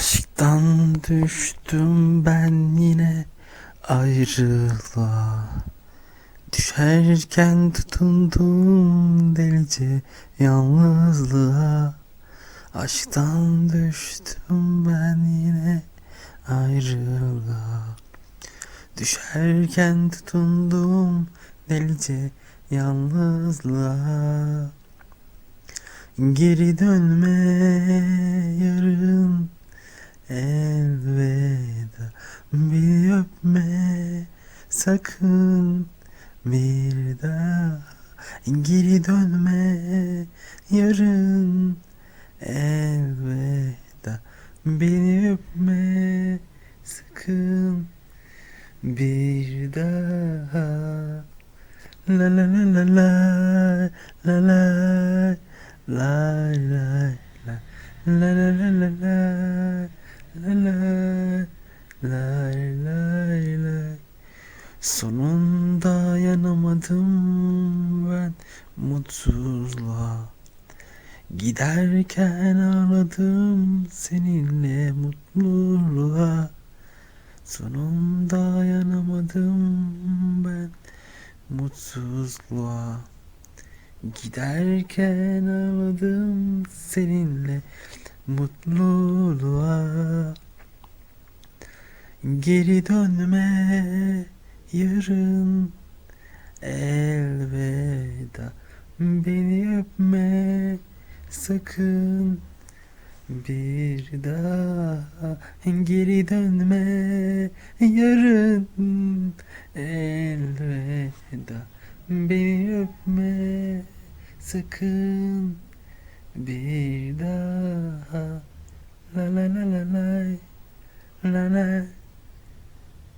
Aşktan düştüm ben yine ayrılığa. Düşerken tutundum delice yalnızlığa. Aşktan düştüm ben yine ayrılığa. Düşerken tutundum delice yalnızlığa. Geri dönme yarın elveda Bir öpme sakın bir daha Geri dönme. Yarın elveda Beni öpme sakın bir daha. La la la la la la la lay la la la la la la la lay lay lay Sonunda yanamadım ben mutsuzluğa. Giderken ağladım seninle mutluluğa. Sonunda yanamadım ben mutsuzluğa. Giderken ağladım seninle mutluluğa Geri dönme yarın elveda. Beni öpme sakın bir daha. Geri dönme yarın elveda. Beni öpme sakın bir daha. La la la la la La la